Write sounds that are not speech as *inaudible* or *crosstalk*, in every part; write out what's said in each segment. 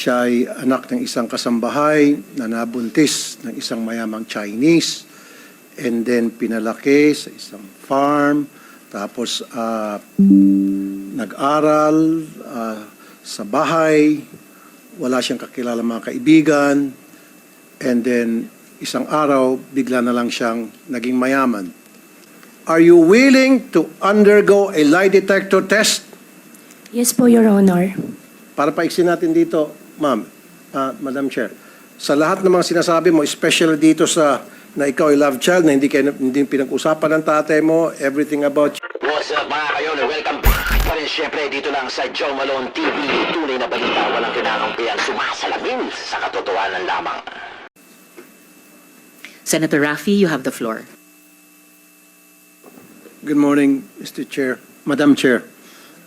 Siya ay anak ng isang kasambahay na nabuntis ng isang mayamang Chinese and then pinalaki sa isang farm. Tapos ah, nag-aral ah, sa bahay. Wala siyang kakilala mga kaibigan. And then isang araw, bigla na lang siyang naging mayaman. Are you willing to undergo a lie detector test? Yes po, Your Honor. Para paiksin natin dito, ma'am, ah, Madam Chair, sa lahat ng mga sinasabi mo, especially dito sa na ikaw ay love child, na hindi, kayo, hindi pinag-usapan ng tatay mo, everything about What's up mga kayon? Welcome back pa rin syempre dito lang sa Joe Malone TV. Tunay na balita, walang kinakampihan, sumasalamin sa katotohanan lamang. Senator Raffy, you have the floor. Good morning, Mr. Chair, Madam Chair,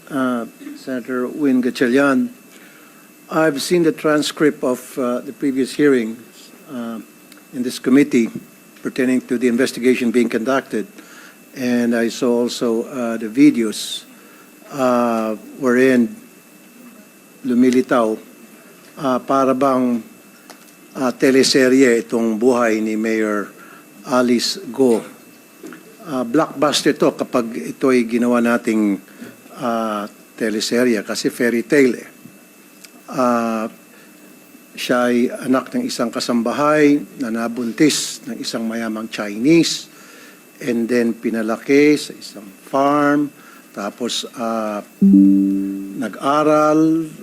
uh, Senator Win Gatchalian. I've seen the transcript of uh, the previous hearings uh, in this committee pertaining to the investigation being conducted, and I saw also uh, the videos uh, wherein lumilitaw uh, para bang uh, teleserye itong buhay ni Mayor Alice Go. Ah, blockbuster to kapag ito ay ginawa nating ah, teleserye kasi fairy tale eh. Ah, siya ay anak ng isang kasambahay na nabuntis ng isang mayamang Chinese and then pinalaki sa isang farm. Tapos ah, nag-aral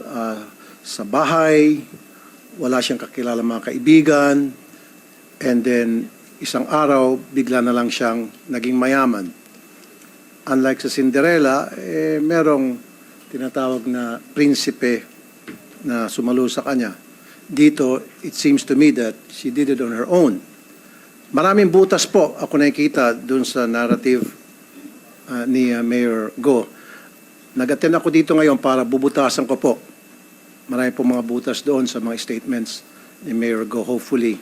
ah, sa bahay. Wala siyang kakilala mga kaibigan. And then isang araw, bigla na lang siyang naging mayaman. Unlike sa Cinderella, eh, merong tinatawag na prinsipe na sumalo sa kanya. Dito, it seems to me that she did it on her own. Maraming butas po ako nakikita dun sa narrative ah, ni ah, Mayor Go. Nag-attend ako dito ngayon para bubutasan ko po. Marami po mga butas doon sa mga statements ni Mayor Go. Hopefully,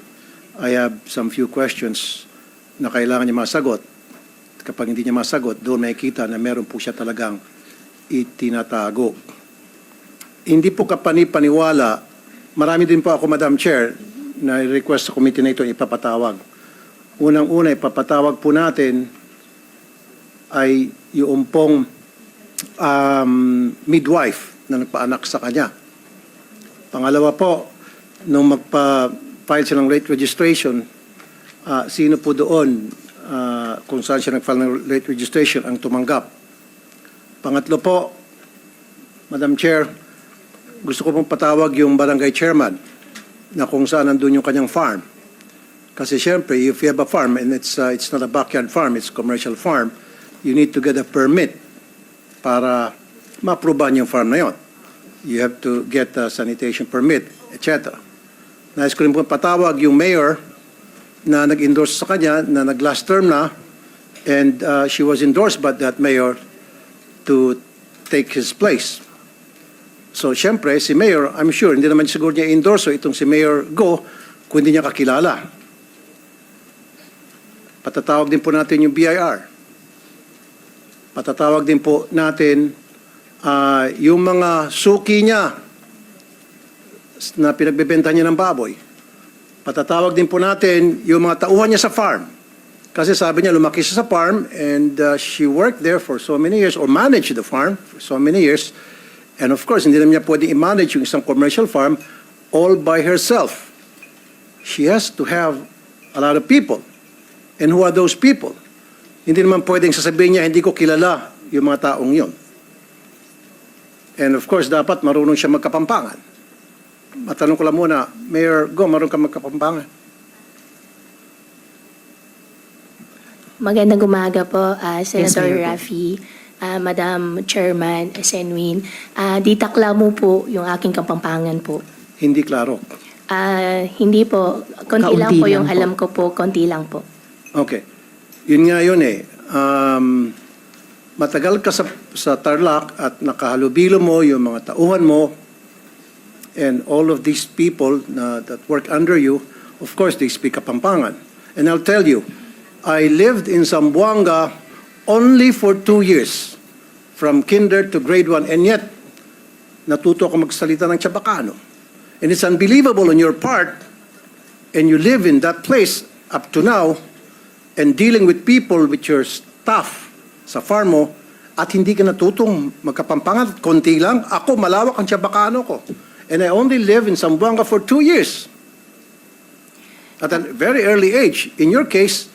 I have some few questions na kailangan niya masagot. Kapag hindi niya masagot, doon makikita na meron po siya talagang itinatago. Hindi po kapani-paniwala, marami din po ako, Madam Chair, na request sa committee na ito ipapatawag. Unang-una, ipapatawag po natin ay yung pong um, midwife na nagpaanak sa kanya. Pangalawa po, nung magpa-file siya ng late registration, ah, sino po doon ah, kung saan siya nag-file ng late registration ang tumanggap. Pangatlo po, Madam Chair, gusto ko pong patawag yung barangay chairman na kung saan nandun yung kanyang farm. Kasi siyempre, if you have a farm and it's, uh, it's not a backyard farm, it's commercial farm, you need to get a permit para ma-approvean yung farm na yon. You have to get a sanitation permit, etc. Nais ko rin po patawag yung mayor na nag-endorse sa kanya na nag-last term na and uh, she was endorsed by that mayor to take his place. So, siyempre, si Mayor, I'm sure, hindi naman siguro niya endorse itong si Mayor Go kung hindi niya kakilala. Patatawag din po natin yung BIR. Patatawag din po natin ah, yung mga suki niya na pinagbebenta niya ng baboy. Patatawag din po natin yung mga tauhan niya sa farm. Kasi sabi niya, lumaki siya sa farm and uh, she worked there for so many years or managed the farm for so many years. And of course, hindi naman niya pwede i-manage yung isang commercial farm all by herself. She has to have a lot of people. And who are those people? Hindi naman pwedeng sasabihin niya, hindi ko kilala yung mga taong yon. And of course, dapat marunong siya magkapampangan. Matanong ko lang muna, Mayor Go, marunong ka magkapampangan? Magandang umaga po, ah, Senator Mayor po. Ah, Madam Chairman Senwin. Uh, ditakla mo po yung aking kapampangan po. Hindi klaro. Ah, hindi po, konti lang Kaunti po yung lang po. alam ko po, konti lang po. Okay. Yun nga yun eh. Um, matagal ka sa, sa Tarlac at nakahalubilo mo yung mga tauhan mo and all of these people na, that work under you, of course, they speak Kapampangan. And I'll tell you, I lived in Zamboanga only for two years, from kinder to grade one, and yet, natuto ako magsalita ng Chabacano. And it's unbelievable on your part, and you live in that place up to now, and dealing with people with your staff sa farm mo, at hindi ka natutong magkapampangan, konti lang. Ako, malawak ang Chabacano ko. And I only live in Zamboanga for two years. At a very early age. In your case,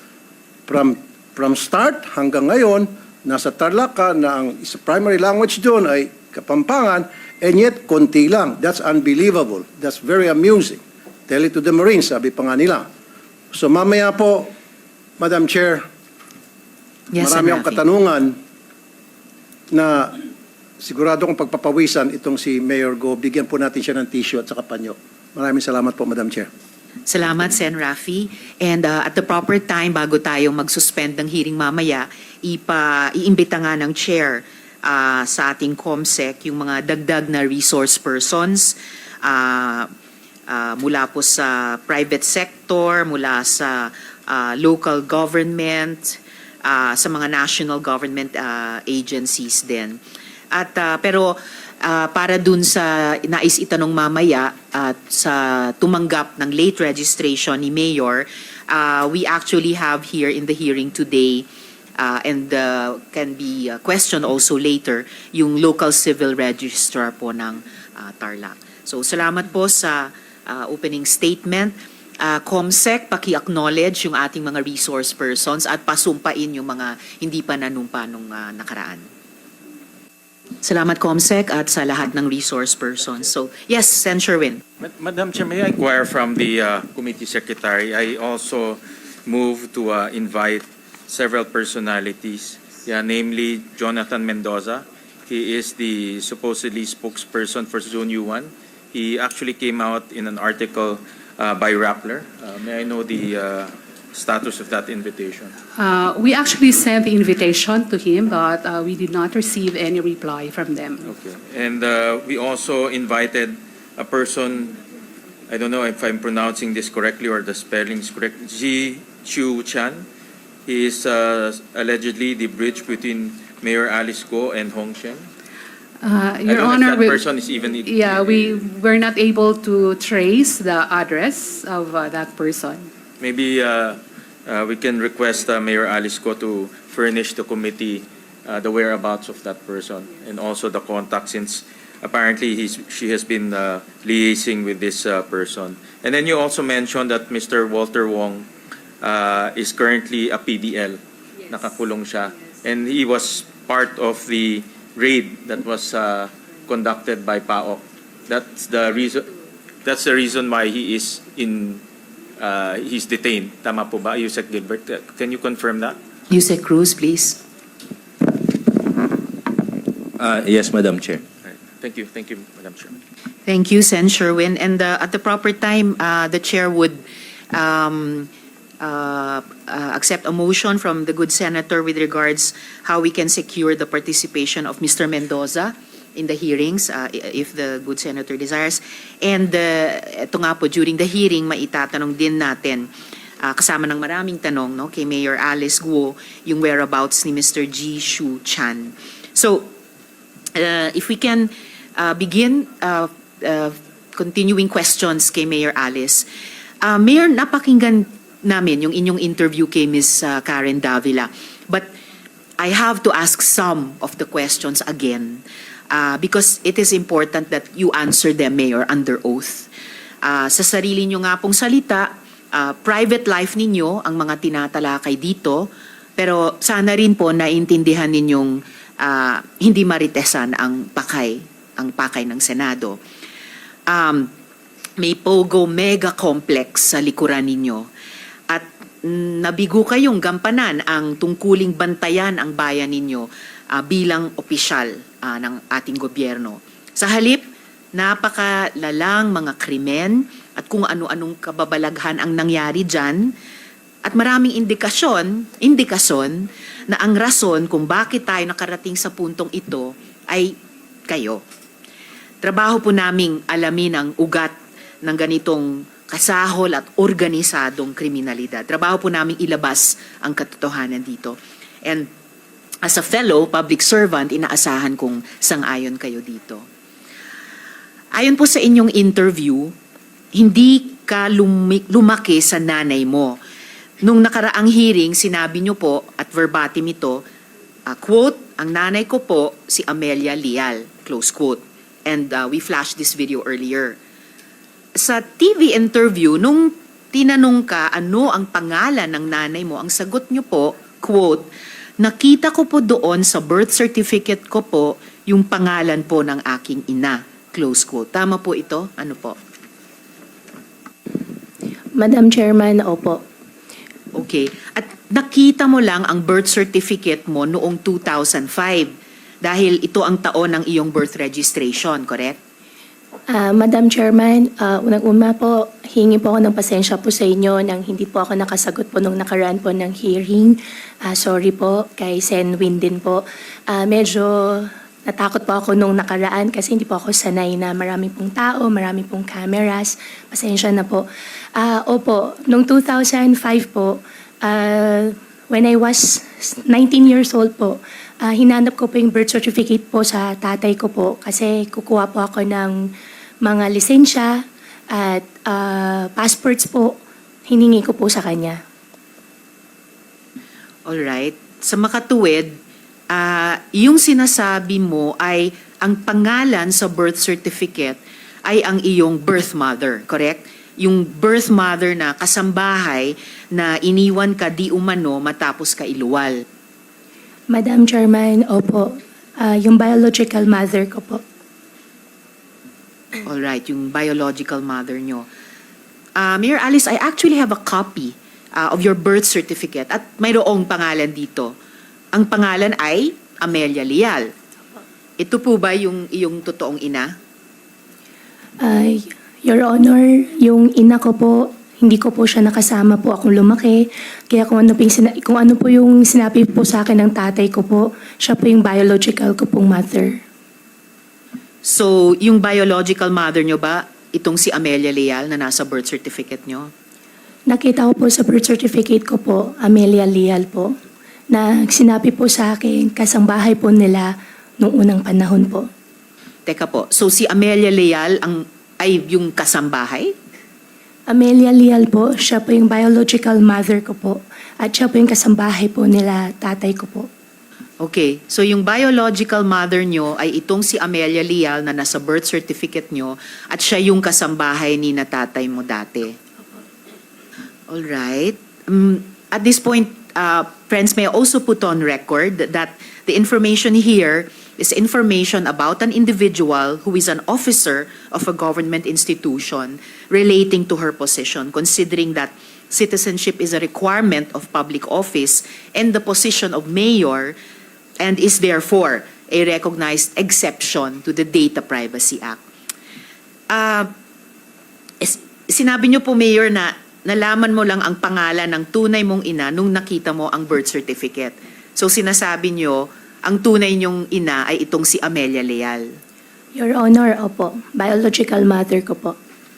from, from start hanggang ngayon, nasa Tarlac ka na ang isa primary language doon ay Kapampangan, and yet konti lang. That's unbelievable. That's very amusing. Tell it to the Marines, sabi pa nga nila. So mamaya po, Madam Chair, Yes, marami akong katanungan na sigurado kong pagpapawisan itong si Mayor Go. Bigyan po natin siya ng tissue at saka panyo. Maraming salamat po, Madam Chair. Salamat, Sen. Rafi. And uh, at the proper time, bago tayo mag-suspend ng hearing mamaya, ipa, iimbita nga ng chair uh, sa ating COMSEC yung mga dagdag na resource persons uh, uh, mula po sa private sector, mula sa uh, local government, uh, sa mga national government uh, agencies din. At uh, pero uh, para dun sa nais itanong mamaya at sa tumanggap ng late registration ni Mayor, uh, we actually have here in the hearing today uh, and uh, can be uh, questioned also later yung local civil registrar po ng uh, Tarlac. So salamat po sa uh, opening statement. Uh, COMSEC, paki-acknowledge yung ating mga resource persons at pasumpain yung mga hindi pa nanumpa nung uh, nakaraan. Salamat COMSEC at sa lahat ng resource persons. So, yes, Sen. Sherwin. Ma- Madam Chair, may I inquire from the uh, committee secretary? I also move to uh, invite several personalities, yeah, namely Jonathan Mendoza. He is the supposedly spokesperson for Zone U1. He actually came out in an article uh, by Rappler. Uh, May I know the uh, status of that invitation? Uh, We actually sent the invitation to him, but uh, we did not receive any reply from them. Okay. And uh, we also invited a person, I don't know if I'm pronouncing this correctly or the spelling is correct, Ji Chu Chan. He is uh, allegedly the bridge between Mayor Alice Go and Hong Chen. Uh, I Your don't Honor, know if we- that person is even. yeah, we were not able to trace the address of uh, that person. Maybe uh, uh, we can request uh, Mayor Alice Go to furnish the committee uh, the whereabouts of that person and also the contact since apparently he's, she has been uh, liaising with this uh, person. And then you also mentioned that Mr. Walter Wong uh, is currently a PDL. Nakakulong siya. And he was part of the raid that was uh, conducted by PAOK. That's the reason, that's the reason why he is in uh, he's detained. Tama po ba, Yusek Gilbert? Uh, Can you confirm that? Yusek Cruz, please. Uh, Yes, Madam Chair. All right. Thank you, thank you, Madam Chair. Thank you, Sen. Sherwin. And uh, at the proper time, uh, the chair would um, uh, uh, accept a motion from the good senator with regards how we can secure the participation of Mr. Mendoza in the hearings, uh, if the good senator desires. And uh, ito nga po, during the hearing, maitatanong din natin, uh, kasama ng maraming tanong no, kay Mayor Alice Guo, yung whereabouts ni Mr. Ji Shu Chan. So, uh, if we can uh, begin uh, uh, continuing questions kay Mayor Alice. Uh, Mayor, napakinggan namin yung inyong interview kay Ms. uh, Karen Davila. But I have to ask some of the questions again uh, because it is important that you answer them, Mayor, under oath. Uh, sa sarili nyo nga pong salita, uh, private life ninyo ang mga tinatalakay dito, pero sana rin po naintindihan ninyong ah, hindi maritesan ang pakay, ang pakay ng Senado. Um, may Pogo Mega Complex sa likuran ninyo at nabigo kayong gampanan ang tungkuling bantayan ang bayan ninyo ah, bilang opisyal ah, ng ating gobyerno. Sa halip, napakalalang mga krimen at kung ano-anong kababalaghan ang nangyari dyan at maraming indikasyon, indikasyon na ang rason kung bakit tayo nakarating sa puntong ito ay kayo. Trabaho po naming alamin ang ugat ng ganitong kasahol at organisadong kriminalidad. Trabaho po naming ilabas ang katotohanan dito. And as a fellow public servant, inaasahan kong sang-ayon kayo dito. Ayon po sa inyong interview, hindi ka lumaki sa nanay mo. Nung nakaraang hearing, sinabi niyo po, at verbatim ito, ah, quote, ang nanay ko po si Amelia Lial, close quote. And ah, we flashed this video earlier. Sa TV interview, nung tinanong ka ano ang pangalan ng nanay mo, ang sagot niyo po, quote, nakita ko po doon sa birth certificate ko po yung pangalan po ng aking ina, close quote. Tama po ito? Ano po? Madam Chairman, opo. Okay. At nakita mo lang ang birth certificate mo noong 2005 dahil ito ang taon ng iyong birth registration, correct? Ah, Madam Chairman, uh, unang-una po, hingi po ako ng pasensya po sa inyo nang hindi po ako nakasagot po nung nakaraan po ng hearing. Ah, sorry po kay Senwin din po. Ah, medyo natakot po ako nung nakaraan kasi hindi po ako sanay na marami pong tao, marami pong cameras. Pasensya na po. Ah, opo, nung 2005 po, ah, when I was 19 years old po, ah, hinanap ko po yung birth certificate po sa tatay ko po kasi kukuha po ako ng mga lisensya at ah, passports po. Hiningi ko po sa kanya. Alright. Sa makatuwid, ah, yung sinasabi mo ay ang pangalan sa birth certificate ay ang iyong birth mother, correct? Yung birth mother na kasambahay na iniwan ka di umano matapos ka iluwal. Madam Chairman, opo, ah, yung biological mother ko po. *clears throat* Alright, yung biological mother nyo. Uh, Mayor Alice, I actually have a copy uh, of your birth certificate at mayroong pangalan dito. Ang pangalan ay Amelia Lial. Ito po ba yung iyong totoong ina? Ay, Your Honor, yung ina ko po, hindi ko po siya nakasama po akong lumaki. Kaya kung ano po sina- kung ano po yung sinabi po sa akin ng tatay ko po, siya po yung biological ko pong mother. So, yung biological mother nyo ba, itong si Amelia Lial na nasa birth certificate nyo? Nakita ko po sa birth certificate ko po, Amelia Lial po, na sinabi po sa akin, kasambahay po nila nung unang panahon po. Teka po, so si Amelia Lial ang, ay yung kasambahay? Amelia Lial po, siya po yung biological mother ko po, at siya po yung kasambahay po nila tatay ko po. Okay, so yung biological mother nyo ay itong si Amelia Lial na nasa birth certificate nyo at siya yung kasambahay ni na tatay mo dati. Alright. Um, at this point, uh, friends, may also put on record that the information here is information about an individual who is an officer of a government institution relating to her position, considering that citizenship is a requirement of public office and the position of mayor and is therefore a recognized exception to the Data Privacy Act. Is- sinabi niyo po, Mayor, na nalaman mo lang ang pangalan ng tunay mong ina nung nakita mo ang birth certificate. So sinasabi niyo, ang tunay niyong ina ay itong si Amelia Leal. Your Honor, opo, biological mother ko po.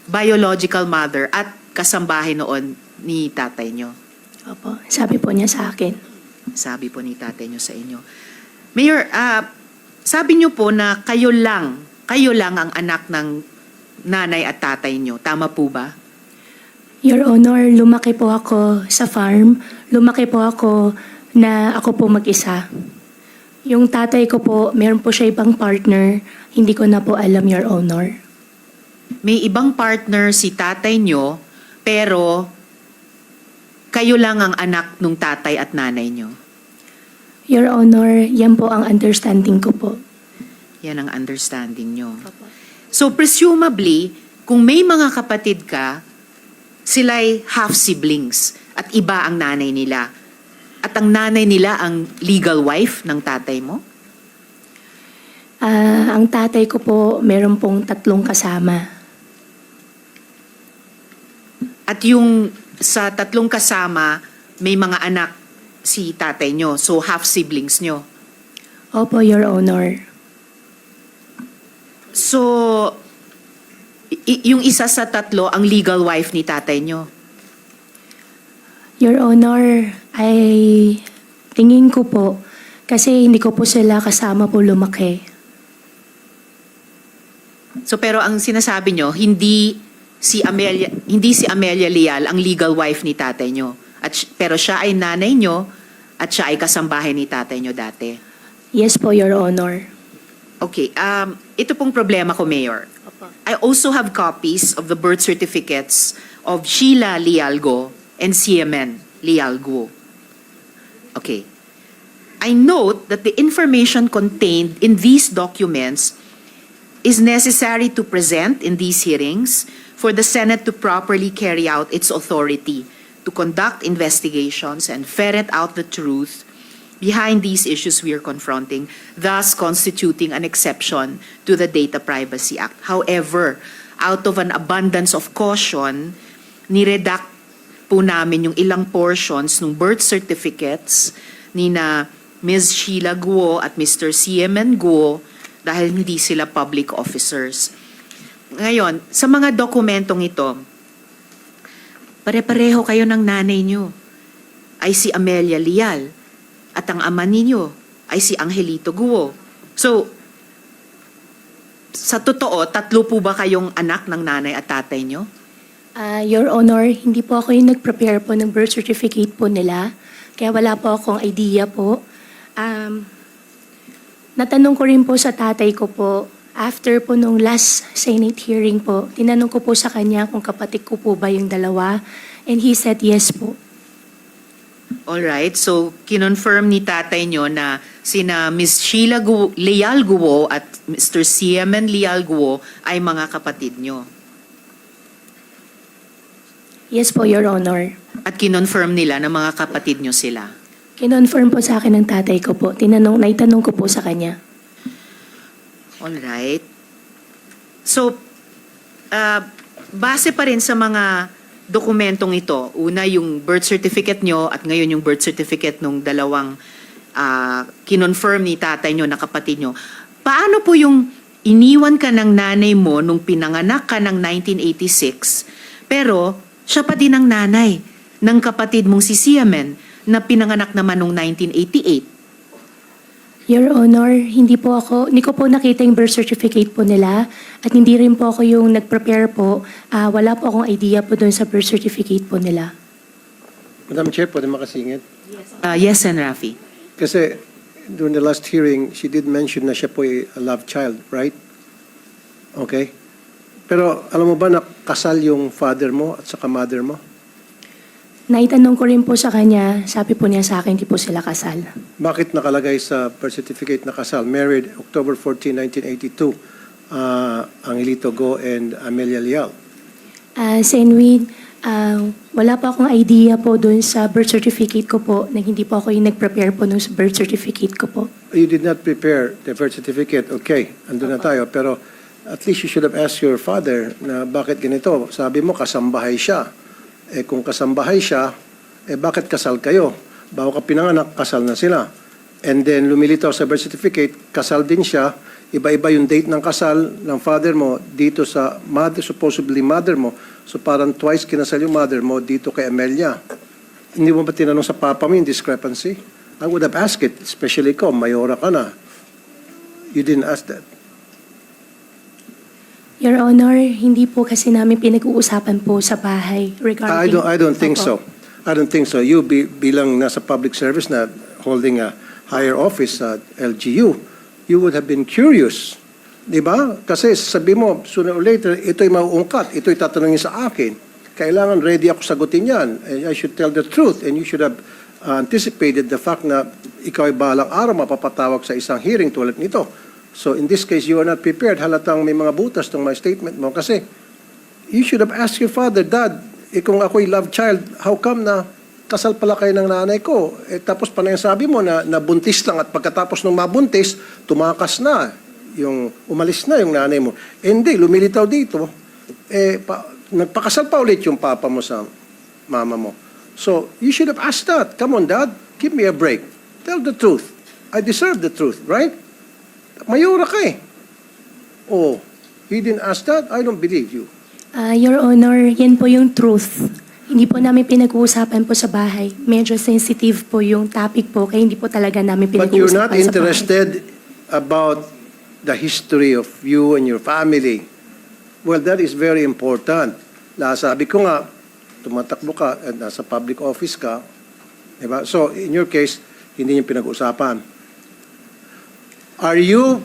Biological mother at kasambahay noon ni tatay niyo. Opo, sabi po niya sa akin. Sabi po ni tatay niyo sa inyo. Mayor, ah, sabi niyo po na kayo lang, kayo lang ang anak ng nanay at tatay niyo. Tama po ba? Your Honor, lumaki po ako sa farm. Lumaki po ako na ako po mag-isa. Yung tatay ko po, meron po siya ibang partner. Hindi ko na po alam, Your Honor. May ibang partner si tatay niyo, pero kayo lang ang anak ng tatay at nanay niyo. Your Honor, yan po ang understanding ko po. Yan ang understanding niyo. So presumably, kung may mga kapatid ka, sila'y half-siblings at iba ang nanay nila. At ang nanay nila ang legal wife ng tatay mo? Ah, ang tatay ko po, meron pong tatlong kasama. At yung sa tatlong kasama, may mga anak si tatay nyo. So half-siblings nyo. Opo, Your Honor. So, yung isa sa tatlo, ang legal wife ni tatay nyo. Your Honor, ay tingin ko po, kasi hindi ko po sila kasama po lumaki. So pero ang sinasabi nyo, hindi si Amelia, hindi si Amelia Leal ang legal wife ni tatay nyo. At, pero siya ay nanay nyo at siya ay kasambahay ni tatay nyo dati. Yes po, Your Honor. Okay, um, ito pong problema ko, Mayor. I also have copies of the birth certificates of Sheila Lialgo and CMN Lialgo. Okay. I note that the information contained in these documents is necessary to present in these hearings for the Senate to properly carry out its authority to conduct investigations and ferret out the truth behind these issues we are confronting, thus constituting an exception to the Data Privacy Act. However, out of an abundance of caution, niredact po namin yung ilang portions ng birth certificates ni na Ms. Sheila Guo at Mr. CMN Guo dahil hindi sila public officers. Ngayon, sa mga dokumentong ito, pare-pareho kayo ng nanay nyo ay si Amelia Lial at ang ama ninyo ay si Angelito Guo. So, sa totoo, tatlo po ba kayong anak ng nanay at tatay nyo? Ah, Your Honor, hindi po ako yung nag-prepare po ng birth certificate po nila. Kaya wala po akong idea po. Um, natanong ko rin po sa tatay ko po, after po nung last Senate hearing po, tinanong ko po sa kanya kung kapatid ko po ba yung dalawa. And he said yes po. Alright, so kinonfirm ni tatay nyo na sina Ms. Sheila Guo, Leal Guo at Mr. Siemen Leal Guo ay mga kapatid nyo. Yes po, Your Honor. At kinonfirm nila na mga kapatid nyo sila. Kinonfirm po sa akin ng tatay ko po. Tinanong, naitanong ko po sa kanya. Alright. So, uh, base pa rin sa mga dokumentong ito, una yung birth certificate nyo at ngayon yung birth certificate nung dalawang uh, kinonfirm ni tatay nyo na kapatid nyo, paano po yung iniwan ka ng nanay mo nung pinanganak ka ng 1986, pero siya pa din ang nanay ng kapatid mong si Siamen na pinanganak naman nung 1988? Your Honor, hindi po ako, hindi ko po nakita yung birth certificate po nila at hindi rin po ako yung nag-prepare po. Ah, wala po akong idea po doon sa birth certificate po nila. Madam Chair, pwede makasingit? Uh, yes, Sen. Rafi. Kasi during the last hearing, she did mention na siya po ay a love child, right? Okay? Pero alam mo ba na kasal yung father mo at saka mother mo? Naitanong ko rin po sa kanya, sabi po niya sa akin, hindi po sila kasal. Bakit nakalagay sa birth certificate na kasal? Married October 14, 1982, uh, Angelito Go and Amelia Lial. Ah, Senwin, ah, wala po akong idea po doon sa birth certificate ko po na hindi po ako yung nag-prepare po ng birth certificate ko po. You did not prepare the birth certificate. Okay, andun na tayo. Pero at least you should have asked your father na bakit ganito. Sabi mo, kasambahay siya. Eh kung kasambahay siya, eh bakit kasal kayo? Bago ka pinanganak, kasal na sila. And then lumilitaw sa birth certificate, kasal din siya. Iba-iba yung date ng kasal ng father mo dito sa mother, supposedly mother mo. So parang twice kinasal yung mother mo dito kay Amelia. Hindi mo ba tinanong sa papa mo yung discrepancy? I would have asked it, especially ikaw, mayora ka na. You didn't ask that. Your Honor, hindi po kasi namin pinag-uusapan po sa bahay regarding... I don't, I don't think so. I don't think so. You be, bilang nasa public service na holding a higher office at LGU, you would have been curious. Di ba? Kasi sabi mo, sooner or later, ito'y mauungkat, ito'y tatanungin sa akin. Kailangan ready ako sagutin yan. And I should tell the truth and you should have anticipated the fact na ikaw ay balang araw mapapatawag sa isang hearing tulad nito. So in this case, you are not prepared. Halatang may mga butas tong my statement mo kasi you should have asked your father, Dad, eh kung ako'y love child, how come na kasal pala kayo ng nanay ko? Eh, tapos pa na yung sabi mo na nabuntis lang at pagkatapos ng mabuntis, tumakas na. Yung umalis na yung nanay mo. Eh, hindi, lumilitaw dito. Eh, pa, nagpakasal pa ulit yung papa mo sa mama mo. So, you should have asked that. Come on, Dad, give me a break. Tell the truth. I deserve the truth, right? Mayura ka eh. Oh, he didn't ask that? I don't believe you. Ah, Your Honor, yan po yung truth. Hindi po namin pinag-uusapan po sa bahay. Medyo sensitive po yung topic po, kaya hindi po talaga namin But you're pinag-uusapan not bahay. interested about the history of you and your family. Well, that is very important. La, sabi ko nga, tumatakbo ka at nasa public office ka, diba? So, in your case, hindi niyo pinag-usapan. Are you,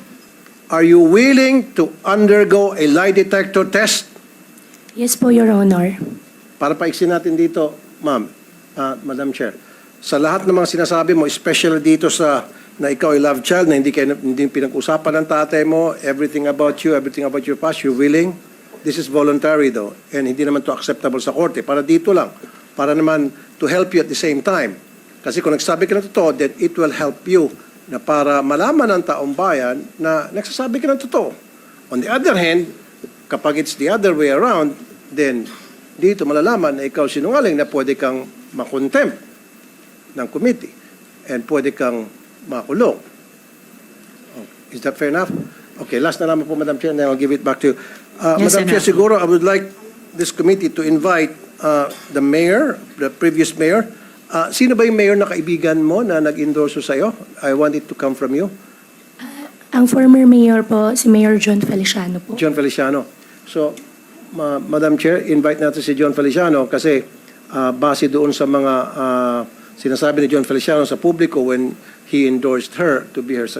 are you willing to undergo a lie detector test? Yes po, Your Honor. Para paiksin natin dito, ma'am, ah, Madam Chair, sa lahat ng mga sinasabi mo, especially dito sa na ikaw ay love child, na hindi, kayo, hindi pinag-usapan ng tatay mo, everything about you, everything about your past, you're willing. This is voluntary though, and hindi naman to acceptable sa korte. Para dito lang, para naman to help you at the same time. Kasi kung nagsabi ka ng totoo, then it will help you na para malaman ng taong bayan na nagsasabi ka ng totoo. On the other hand, kapag it's the other way around, then dito malalaman na ikaw sinungaling na pwede kang makontempt ng committee and pwede kang makulong. Oh, Is that fair enough? Okay, last na naman po, Madam Chair, and then I'll give it back to you. Uh, Yes, Madam Chair, siguro I would like this committee to invite uh, the mayor, the previous mayor. Uh, sino ba yung mayor na kaibigan mo na nag-endorso sa'yo? I want it to come from you. Ang former mayor po, si Mayor John Feliciano po. John Feliciano. So, ma- Madam Chair, invite natin si John Feliciano kasi ah, base doon sa mga ah, sinasabi ni John Feliciano sa publiko when he endorsed her to be her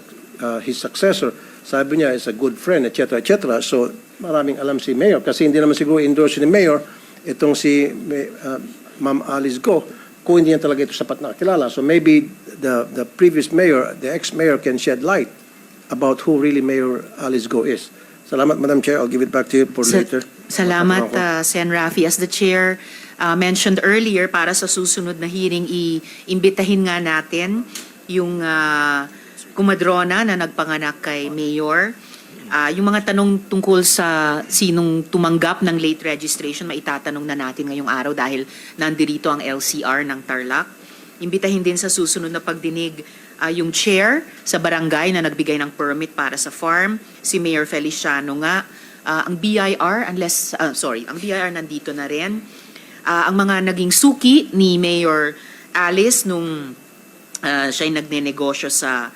ah, his successor. Sabi niya is a good friend, etc. etc. So, maraming alam si Mayor kasi hindi naman siguro endorse ni Mayor itong si ah, Ma'am Alice Go kung hindi niya talaga ito sapat na kilala. So maybe the the previous mayor, the ex-mayor can shed light about who really Mayor Alice Go is. Salamat, Madam Chair. I'll give it back to you for Sa- later. Salamat, uh, Sen. Rafi. As the chair uh, mentioned earlier, para sa susunod na hearing, i-imbitahin nga natin yung uh, kumadrona na nagpanganak kay Mayor. Uh, yung mga tanong tungkol sa sinong tumanggap ng late registration, maitatanong na natin ngayong araw dahil nandirito ang LCR ng Tarlac. Imbitahin din sa susunod na pagdinig ah, yung chair sa barangay na nagbigay ng permit para sa farm, si Mayor Feliciano nga. Ah, ang BIR, unless, ah, sorry, ang BIR nandito na rin. Ah, ang mga naging suki ni Mayor Alice nung ah, siya'y nagnenegosyo sa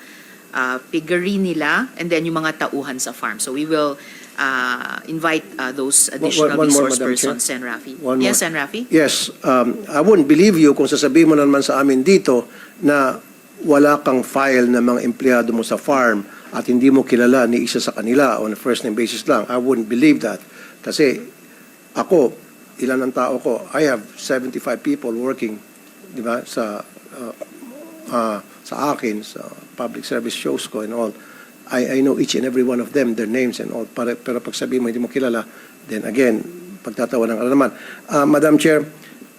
ah, piggery nila and then yung mga tauhan sa farm. So we will ah, invite ah, those additional one more, resource Madam persons. Sen. Rafi. One yes, more. Sen. Rafi? Yes, um, I wouldn't believe you kung sasabihin mo naman sa amin dito na wala kang file ng mga empleyado mo sa farm at hindi mo kilala ni isa sa kanila on a first name basis lang. I wouldn't believe that. Kasi ako, ilan ang tao ko? I have 75 people working, di ba, sa uh, uh, sa akin, sa public service shows ko and all. I, I know each and every one of them, their names and all. Para, pero pag sabihin mo hindi mo kilala, then again, pagtatawa ng naman. Uh, Madam Chair,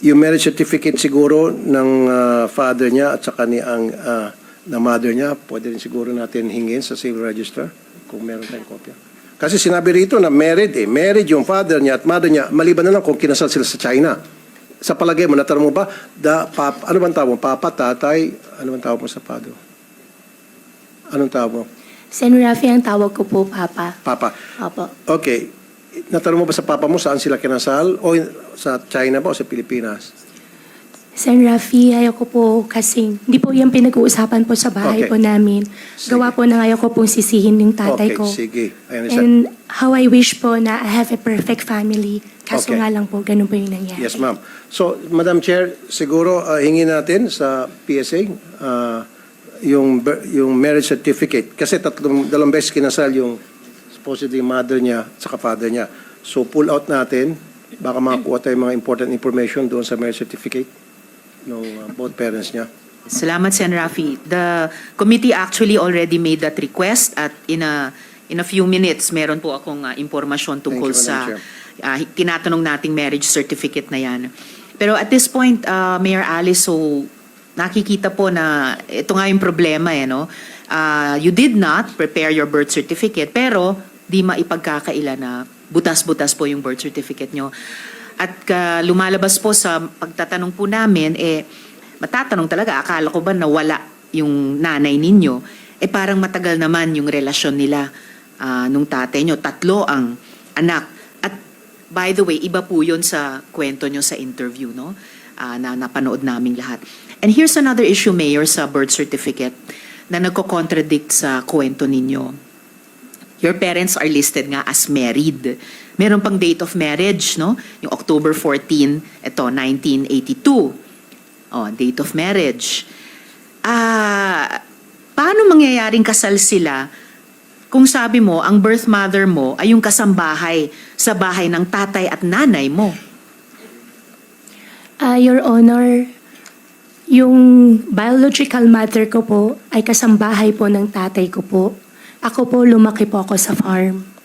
yung marriage certificate siguro ng uh, father niya at saka ni ang uh, na mother niya, pwede rin siguro natin hingin sa civil register kung meron tayong kopya. Kasi sinabi rito na married eh. Married yung father niya at mother niya, maliban na lang kung kinasal sila sa China. Sa palagay mo, natanong mo ba, da, pap, ano bang tawag mo? Papa, tatay, ano bang tawag mo sa father? Anong tawag mo? Sen. Rafi, ang tawag ko po, Papa. Papa. Opo. Okay. Natanong mo ba sa papa mo saan sila kinasal? O in- sa China ba o sa Pilipinas? Sen. Rafi, ayoko po kasi hindi po yung pinag-uusapan po sa bahay Okay. po namin. Sige. Gawa po na ayoko pong sisihin yung tatay okay, ko. sige. I understand. And how I wish po na I have a perfect family. Kaso Okay. nga lang po, ganun po yung nangyari. Yes, ma'am. So, Madam Chair, siguro uh, hingin natin sa PSA uh, yung ber- yung marriage certificate kasi tatlong dalawang beses kinasal yung supposedly mother niya at saka father niya. So, pull out natin baka makakuha tayong mga important information doon sa marriage certificate ng uh, both parents niya. Salamat, Sen. Rafi. The committee actually already made that request at in a in a few minutes meron po akong uh, impormasyon tungkol you, sa uh, tinatanong nating marriage certificate na yan. Pero at this point, uh, Mayor Alice, so nakikita po na ito nga yung problema eh, no? Uh, you did not prepare your birth certificate pero di maipagkakaila na butas-butas po yung birth certificate nyo. At uh, lumalabas po sa pagtatanong po namin, eh, matatanong talaga, akala ko ba nawala yung nanay ninyo? Eh parang matagal naman yung relasyon nila ah, nung tatay nyo. Tatlo ang anak. At by the way, iba po yun sa kwento nyo sa interview, no? Ah, na napanood naming lahat. And here's another issue, Mayor, sa birth certificate na nagko-contradict sa kwento ninyo. Your parents are listed nga as married. Meron pang date of marriage, no? Yung October 14, ito, 1982. Oh, date of marriage. Ah, paano mangyayaring kasal sila kung sabi mo, ang birth mother mo ay yung kasambahay sa bahay ng tatay at nanay mo? Ah, Your Honor, yung biological mother ko po ay kasambahay po ng tatay ko po. Ako po, lumaki po ako sa farm.